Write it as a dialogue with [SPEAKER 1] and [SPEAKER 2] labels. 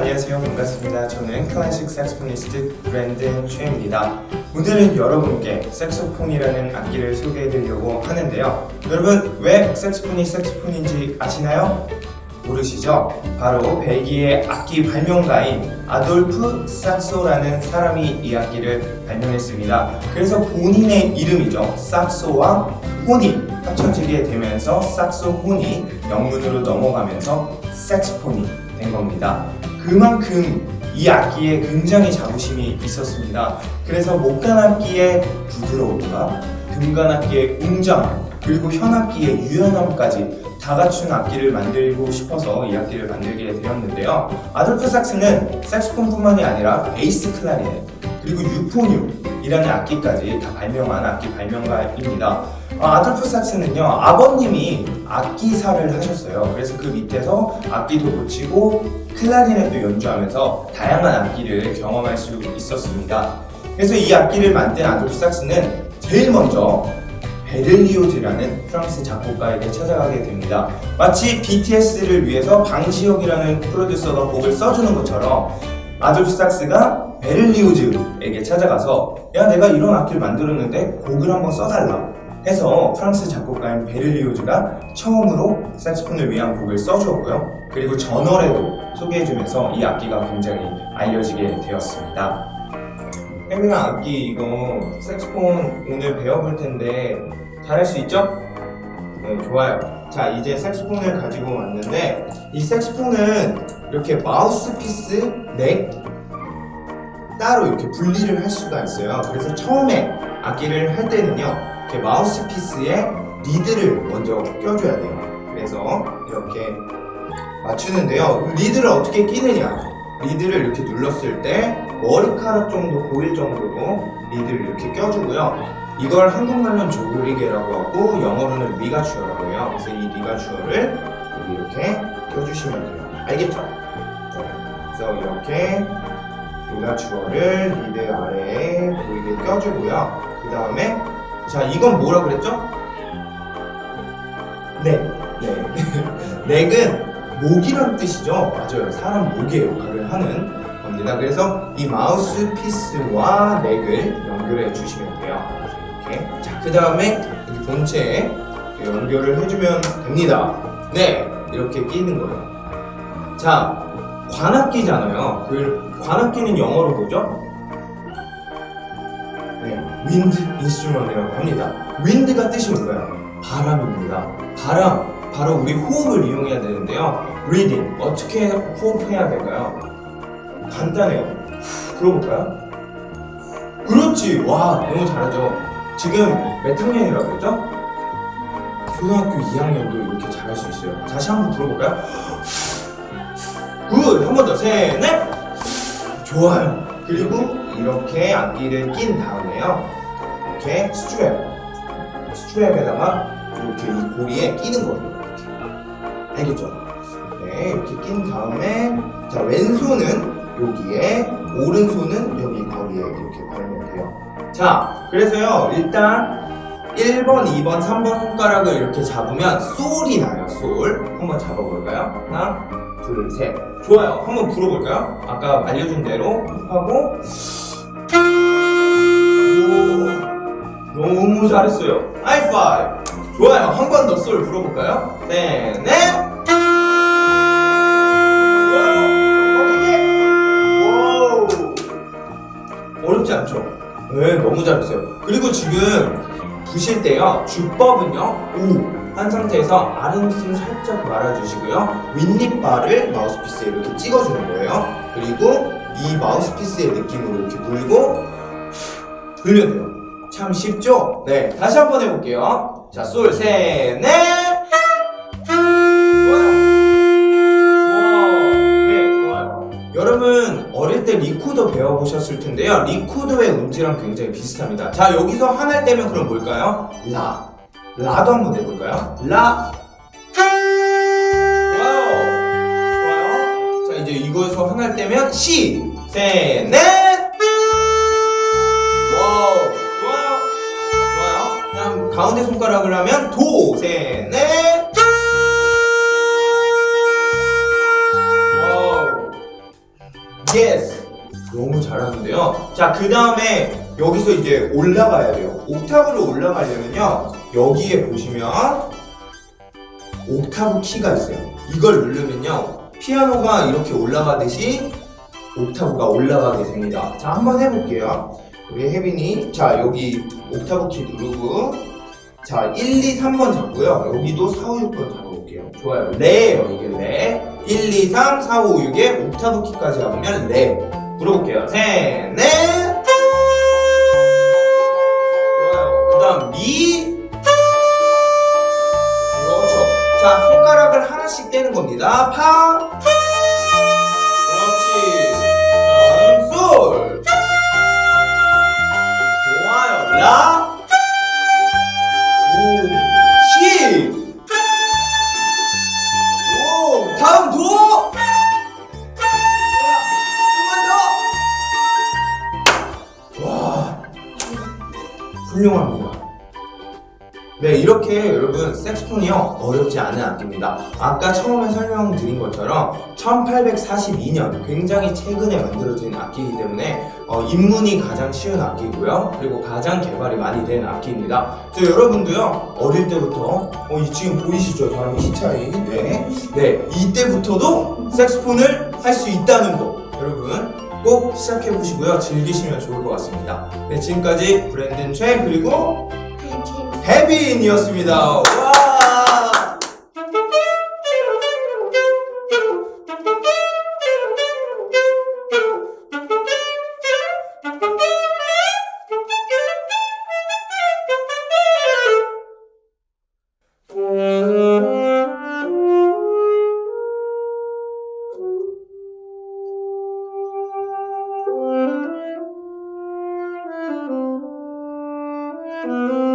[SPEAKER 1] 안녕하세요. 반갑습니다. 저는 클래식 색소포니스트 브랜든 최입니다. 오늘은 여러분께 색소폰이라는 악기를 소개해드리려고 하는데요. 여러분 왜 색소폰이 색소폰인지 아시나요? 모르시죠? 바로 벨기에 악기 발명가인 아돌프 sak소라는 사람이 이 악기를 발명했습니다. 그래서 본인의 이름이죠. sak소와 혼이 합쳐지게 되면서 sak소혼이 영문으로 넘어가면서 색스폰이 된 겁니다. 그만큼 이 악기에 굉장히 자부심이 있었습니다. 그래서 목관악기의 부드러움과 금관악기의 웅장함 그리고 현악기의 유연함까지 다 갖춘 악기를 만들고 싶어서 이 악기를 만들게 되었는데요. 아돌프 sak스는 색소폰뿐만이 아니라 베이스 클라리넷 그리고 유포늄이라는 악기까지 다 발명한 악기 발명가입니다. 아, 아돌프 sak스는요 아버님이 악기사를 하셨어요. 그래서 그 밑에서 악기도 고치고 클라리넷도 연주하면서 다양한 악기를 경험할 수 있었습니다. 그래서 이 악기를 만든 아돌프 sak스는 제일 먼저 베를리오즈라는 프랑스 작곡가에게 찾아가게 됩니다. 마치 BTS를 위해서 방시혁이라는 프로듀서가 곡을 써주는 것처럼 아돌프 sak스가 베를리오즈에게 찾아가서 야 내가 이런 악기를 만들었는데 곡을 한번 써달라 해서 프랑스 작곡가인 베를리오즈가 처음으로 색소폰을 위한 곡을 써주었고요. 그리고 전월에도 소개해주면서 이 악기가 굉장히 알려지게 되었습니다. 혜민아 악기 이거 색소폰 오늘 배워볼 텐데 잘할 수 있죠? 네, 좋아요. 자, 이제 색소폰을 가지고 왔는데 이 색소폰은 이렇게 마우스피스, 넥 따로 이렇게 분리를 할 수가 있어요. 그래서 처음에 악기를 할 때는요, 이렇게 마우스피스에 리드를 먼저 껴줘야 돼요. 그래서 이렇게 맞추는데요. 리드를 어떻게 끼느냐? 리드를 이렇게 눌렀을 때 머리카락 정도 보일 정도로 리드를 이렇게 껴주고요. 이걸 한국말로는 조리개라고 하고 영어로는 리가추어라고 해요. 그래서 이 리가추어를 이렇게 껴주시면 돼요. 알겠죠? 네. 그래서 이렇게 리가추어를 리드 아래에 보이게 껴주고요. 그 다음에 자 이건 뭐라 그랬죠? 네. 네. 넥은 목이란 뜻이죠. 맞아요. 사람 목의 역할을 하는 겁니다. 그래서 이 마우스 피스와 넥을 연결해 주시면. 자, 그 다음에 이 본체에 연결을 해주면 됩니다. 네. 이렇게 끼는 거예요. 자, 관악기잖아요. 그 관악기는 영어로 뭐죠? 네, 윈드 인스트루먼이라고 합니다. 윈드가 뜻이 뭔가요? 바람입니다. 바람, 바로 우리 호흡을 이용해야 되는데요. breathing, 어떻게 호흡해야 될까요? 간단해요. 후, 들어볼까요? 그렇지! 와, 너무 잘하죠? 지금 몇 학년이라고 그랬죠? 초등학교 2학년도 이렇게 잘할 수 있어요. 다시 한번 들어볼까요? 굿! 한 번 더, 셋, 넷! 좋아요. 그리고 이렇게 악기를 낀 다음에요. 이렇게 스트랩, 스트랩에다가 이렇게 이 고리에 끼는 거예요. 이렇게. 알겠죠? 네, 이렇게 낀 다음에 자 왼손은 여기에, 오른손은 여기 거리에 이렇게 걸면 돼요. 자, 그래서요 일단 1번, 2번, 3번 손가락을 이렇게 잡으면 솔이 나요. 솔. 한번 잡아볼까요? 하나, 둘, 셋. 좋아요. 한번 불어볼까요? 아까 알려준 대로 하고 오, 너무 잘했어요. 하이파이브. 좋아요. 한 번 더 솔 불어볼까요? 네, 넷. 너무 잘했어요. 그리고 지금 부실 때요, 주법은요, 오. 한 상태에서 아랫입술 살짝 말아주시고요. 윗니바를 마우스피스에 이렇게 찍어주는 거예요. 그리고 이 마우스피스의 느낌으로 이렇게 물고 돌면 돼요. 참 쉽죠? 네, 다시 한번 해볼게요. 자, 솔, 셋, 넷. 배워보셨을 텐데요. 리코더의 음질랑 굉장히 비슷합니다. 자, 여기서 하나를 떼면 그럼 뭘까요? 라. 라도 한번 내볼까요? 라. 이제 이거에서 하나를 떼면 시. 셋, 넷. 와우. 좋아요. 좋아요. 그다음 가운데 손가락을 하면 도. 셋, 넷. 와우. 나왔는데요. 자, 그 다음에 여기서 이제 올라가야 돼요. 옥타브로 올라가려면요. 여기에 보시면 옥타브 키가 있어요. 이걸 누르면요. 피아노가 이렇게 올라가듯이 옥타브가 올라가게 됩니다. 자, 한번 해볼게요. 우리 혜빈이, 자, 여기 옥타브 키 누르고, 자, 1, 2, 3번 잡고요. 여기도 4, 5, 6번 잡아볼게요. 좋아요. 레예요, 이게 레. 1, 2, 3, 4, 5, 6에 옥타브 키까지 잡으면 레. 불러볼게요. 셋, 넷. 좋아요. 그 다음 미. 그렇죠. 자, 손가락을 하나씩 떼는 겁니다. 파. 그렇지. 다음 솔. 좋아요. 라. 네, 이렇게 여러분 색스폰이요 어렵지 않은 악기입니다. 아까 처음에 설명드린 것처럼 1842년 굉장히 최근에 만들어진 악기이기 때문에 어, 입문이 가장 쉬운 악기고요. 그리고 가장 개발이 많이 된 악기입니다. 그래서 여러분도요 어릴 때부터 어, 이 지금 보이시죠? 저랑 키 차이. 네, 네 이때부터도 색스폰을 할 수 있다는 거 여러분 꼭 시작해 보시고요. 즐기시면 좋을 것 같습니다. 네, 지금까지 브랜든 최 그리고 해빈이었습니다. 와!
[SPEAKER 2] You.